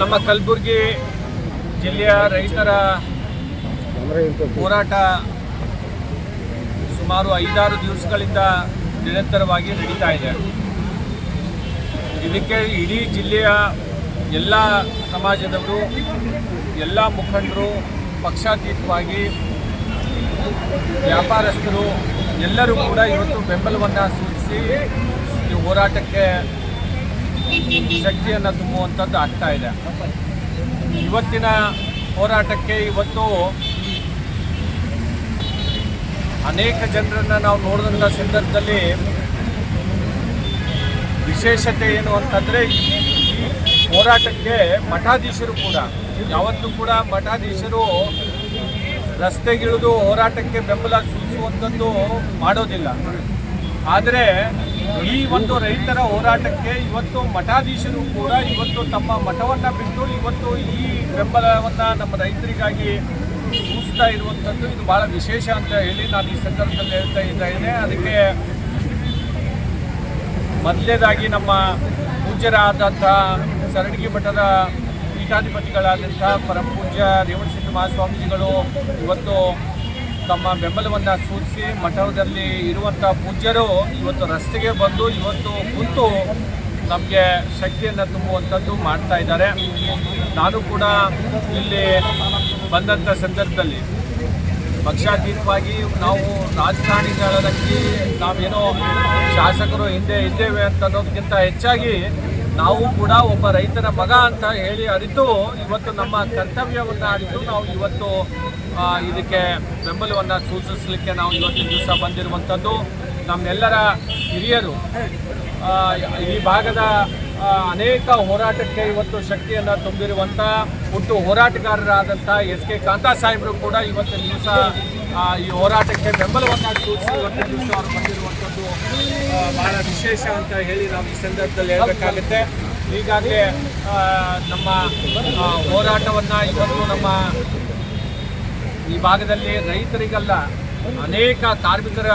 ನಮ್ಮ ಕಲಬುರಗಿ ಜಿಲ್ಲೆಯ ರೈತರ ಹೋರಾಟ ಸುಮಾರು ಐದಾರು ದಿವಸಗಳಿಂದ ನಿರಂತರವಾಗಿ ನಡೀತಾ ಇದೆ. ಇದಕ್ಕೆ ಇಡೀ ಜಿಲ್ಲೆಯ ಎಲ್ಲ ಸಮಾಜದವರು, ಎಲ್ಲ ಮುಖಂಡರು, ಪಕ್ಷಾತೀತವಾಗಿ ವ್ಯಾಪಾರಸ್ಥರು ಎಲ್ಲರೂ ಕೂಡ ಇವತ್ತು ಬೆಂಬಲವನ್ನು ಸೂಚಿಸಿ ಈ ಹೋರಾಟಕ್ಕೆ ಶಕ್ತಿಯನ್ನು ತುಂಬುವಂಥದ್ದು ಆಗ್ತಾ ಇದೆ. ಇವತ್ತಿನ ಹೋರಾಟಕ್ಕೆ ಇವತ್ತು ಅನೇಕ ಜನರನ್ನು ನಾವು ನೋಡಿದಂಥ ಸಂದರ್ಭದಲ್ಲಿ ವಿಶೇಷತೆ ಏನು ಅಂತಂದರೆ ಹೋರಾಟಕ್ಕೆ ಮಠಾಧೀಶರು ಕೂಡ, ಯಾವತ್ತೂ ಕೂಡ ಮಠಾಧೀಶರು ರಸ್ತೆಗಿಳಿದು ಹೋರಾಟಕ್ಕೆ ಬೆಂಬಲ ಸೂಚಿಸುವಂಥದ್ದು ಮಾಡೋದಿಲ್ಲ. ಆದರೆ ಈ ಒಂದು ರೈತರ ಹೋರಾಟಕ್ಕೆ ಇವತ್ತು ಮಠಾಧೀಶರು ಕೂಡ ಇವತ್ತು ತಮ್ಮ ಮಠವನ್ನು ಬಿಟ್ಟು ಇವತ್ತು ಈ ಬೆಂಬಲವನ್ನು ನಮ್ಮ ರೈತರಿಗಾಗಿ ಸೂಚಿಸ್ತಾ ಇರುವಂಥದ್ದು. ಇದು ಭಾಳ ವಿಶೇಷ ಅಂತ ಹೇಳಿ ನಾನು ಈ ಸಂದರ್ಭದಲ್ಲಿ ಹೇಳ್ತಾ ಇದ್ದೇನೆ. ಅದಕ್ಕೆ ಮೊದಲನೇದಾಗಿ ನಮ್ಮ ಪೂಜ್ಯರಾದಂಥ ಸರಡಗಿ ಮಠದ ಪೀಠಾಧಿಪತಿಗಳಾದಂಥ ಪರಮಪೂಜ್ಯ ರೇವಣಸಿದ್ಧ ಮಹಾಸ್ವಾಮೀಜಿಗಳು ಇವತ್ತು ತಮ್ಮ ಬೆಂಬಲವನ್ನು ಸೂಚಿಸಿ ಮಠದಲ್ಲಿ ಇರುವಂಥ ಪೂಜ್ಯರು ಇವತ್ತು ರಸ್ತೆಗೆ ಬಂದು ಇವತ್ತು ಕುಂತು ನಮಗೆ ಶಕ್ತಿಯನ್ನು ತುಂಬುವಂಥದ್ದು ಮಾಡ್ತಾ ಇದ್ದಾರೆ. ನಾನು ಕೂಡ ಇಲ್ಲಿ ಬಂದಂಥ ಸಂದರ್ಭದಲ್ಲಿ ಪಕ್ಷಾತೀತವಾಗಿ ನಾವು ರಾಜಕಾರಣಿಗಳಾಗಿ ನಾವೇನೋ ಶಾಸಕರು ಹಿಂದೆ ಇದ್ದೇವೆ ಅಂತ ಅನ್ನೋದಕ್ಕಿಂತ ಹೆಚ್ಚಾಗಿ ನಾವು ಕೂಡ ಒಬ್ಬ ರೈತನ ಮಗ ಅಂತ ಹೇಳಿ ಅರಿತು ಇವತ್ತು ನಮ್ಮ ಕರ್ತವ್ಯವನ್ನು ಅರಿತು ನಾವು ಇವತ್ತು ಇದಕ್ಕೆ ಬೆಂಬಲವನ್ನು ಸೂಚಿಸಲಿಕ್ಕೆ ನಾವು ಇವತ್ತಿನ ದಿವಸ ಬಂದಿರುವಂಥದ್ದು. ನಮ್ಮೆಲ್ಲರ ಹಿರಿಯರು ಈ ಭಾಗದ ಅನೇಕ ಹೋರಾಟಕ್ಕೆ ಇವತ್ತು ಶಕ್ತಿಯನ್ನು ತುಂಬಿರುವಂಥ ಒಟ್ಟು ಹೋರಾಟಗಾರರಾದಂಥ ಎಸ್ ಕೆ ಕಾಂತಾ ಸಾಹೇಬರು ಕೂಡ ಇವತ್ತಿನ ದಿವಸ ಈ ಹೋರಾಟಕ್ಕೆ ಬೆಂಬಲವನ್ನು ಸೂಚಿಸಿ ಇವತ್ತಿನ ದಿವಸ ಅವರು ಬಂದಿರುವಂಥದ್ದು. ಬಹಳ ವಿಶೇಷ ಅಂತ ಹೇಳಿ ನಾವು ಈ ಸಂದರ್ಭದಲ್ಲಿ ಹೇಳಬೇಕಾಗುತ್ತೆ. ಈಗಾಗಲೇ ನಮ್ಮ ಹೋರಾಟವನ್ನು ಇವತ್ತು ನಮ್ಮ ಈ ಭಾಗದಲ್ಲಿ ರೈತರಿಗಲ್ಲ, ಅನೇಕ ಕಾರ್ಮಿಕರ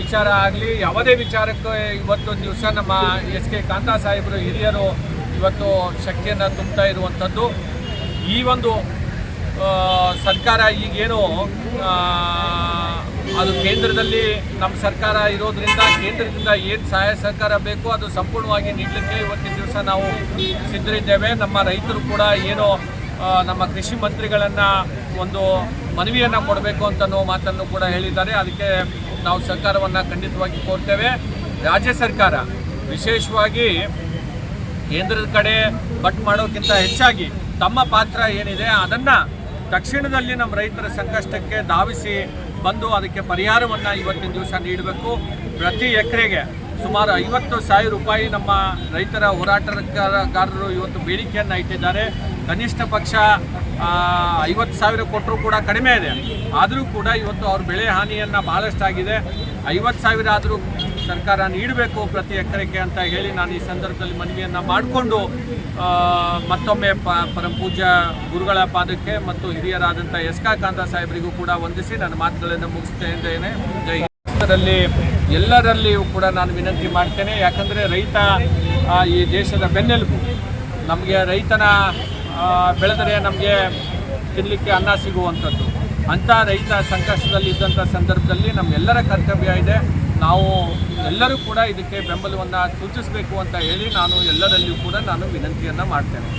ವಿಚಾರ ಆಗಲಿ, ಯಾವುದೇ ವಿಚಾರಕ್ಕೆ ಇವತ್ತು ದಿವಸ ನಮ್ಮ ಎಸ್ ಕೆ ಕಾಂತಾ ಸಾಹೇಬರು ಹಿರಿಯರು ಇವತ್ತು ಶಕ್ತಿಯನ್ನು ತುಂಬ್ತಾ ಇರುವಂಥದ್ದು. ಈ ಒಂದು ಸರ್ಕಾರ ಈಗೇನು ಅದು ಕೇಂದ್ರದಲ್ಲಿ ನಮ್ಮ ಸರ್ಕಾರ ಇರೋದ್ರಿಂದ, ಕೇಂದ್ರದಿಂದ ಏನು ಸಹಾಯ ಸಹಕಾರ ಬೇಕು ಅದು ಸಂಪೂರ್ಣವಾಗಿ ನೀಡಲಿಕ್ಕೆ ಇವತ್ತಿನ ದಿವಸ ನಾವು ಸಿದ್ಧರಿದ್ದೇವೆ. ನಮ್ಮ ರೈತರು ಕೂಡ ಏನು ನಮ್ಮ ಕೃಷಿ ಮಂತ್ರಿಗಳನ್ನು ಒಂದು ಮನವಿಯನ್ನು ಕೊಡಬೇಕು ಅಂತನೋ ಮಾತನ್ನು ಕೂಡ ಹೇಳಿದ್ದಾರೆ. ಅದಕ್ಕೆ ನಾವು ಸರ್ಕಾರವನ್ನು ಖಂಡಿತವಾಗಿ ಕೋರ್ತೇವೆ. ರಾಜ್ಯ ಸರ್ಕಾರ ವಿಶೇಷವಾಗಿ ಕೇಂದ್ರದ ಕಡೆ ಬಟ್ ಮಾಡೋಕ್ಕಿಂತ ಹೆಚ್ಚಾಗಿ ತಮ್ಮ ಪಾತ್ರ ಏನಿದೆ ಅದನ್ನು ತಕ್ಷಣದಲ್ಲಿ ನಮ್ಮ ರೈತರ ಸಂಕಷ್ಟಕ್ಕೆ ಧಾವಿಸಿ ಬಂದು ಅದಕ್ಕೆ ಪರಿಹಾರವನ್ನು ಇವತ್ತಿನ ದಿವಸ ನೀಡಬೇಕು. ಪ್ರತಿ ಎಕರೆಗೆ ಸುಮಾರು ಐವತ್ತು ಸಾವಿರ ರೂಪಾಯಿ ನಮ್ಮ ರೈತರ ಹೋರಾಟಗಾರರು ಇವತ್ತು ಬೇಡಿಕೆಯನ್ನು ಇಟ್ಟಿದ್ದಾರೆ. ಕನಿಷ್ಠ ಪಕ್ಷ ಐವತ್ತು ಸಾವಿರ ಕೊಟ್ಟರೂ ಕೂಡ ಕಡಿಮೆ ಇದೆ. ಆದರೂ ಕೂಡ ಇವತ್ತು ಅವ್ರ ಬೆಳೆ ಹಾನಿಯನ್ನು ಭಾಳಷ್ಟಾಗಿದೆ ಐವತ್ತು ಸಾವಿರ ಆದರೂ ಸರ್ಕಾರ ನೀಡಬೇಕು ಪ್ರತಿ ಎಕರೆಗೆ ಅಂತ ಹೇಳಿ ನಾನು ಈ ಸಂದರ್ಭದಲ್ಲಿ ಮನವಿಯನ್ನು ಮಾಡಿಕೊಂಡು ಮತ್ತೊಮ್ಮೆ ಪ ಪರಮ ಪೂಜ್ಯ ಗುರುಗಳ ಪಾದಕ್ಕೆ ಮತ್ತು ಹಿರಿಯರಾದಂಥ ಎಸ್ ಕಾಂತ ಸಾಹೇಬರಿಗೂ ಕೂಡ ವಂದಿಸಿ ನನ್ನ ಮಾತುಗಳನ್ನು ಮುಗಿಸ್ತಾ ಇದ್ದೇನೆ. ಜೈ ಅದರಲ್ಲಿ ಎಲ್ಲರಲ್ಲಿಯೂ ಕೂಡ ನಾನು ವಿನಂತಿ ಮಾಡ್ತೇನೆ. ಯಾಕಂದರೆ ರೈತ ಈ ದೇಶದ ಬೆನ್ನೆಲುಬು. ನಮಗೆ ರೈತನ ಬೆಳೆದರೆ ನಮಗೆ ತಿನ್ನಲಿಕ್ಕೆ ಅನ್ನ ಸಿಗುವಂಥದ್ದು. ಅಂಥ ರೈತ ಸಂಕಷ್ಟದಲ್ಲಿ ಇದ್ದಂಥ ಸಂದರ್ಭದಲ್ಲಿ ನಮ್ಮೆಲ್ಲರ ಕರ್ತವ್ಯ ಇದೆ. ನಾವು ಎಲ್ಲರೂ ಕೂಡ ಇದಕ್ಕೆ ಬೆಂಬಲವನ್ನು ಸೂಚಿಸಬೇಕು ಅಂತ ಹೇಳಿ ನಾನು ಎಲ್ಲರಲ್ಲಿಯೂ ಕೂಡ ನಾನು ವಿನಂತಿಯನ್ನು ಮಾಡ್ತೇನೆ.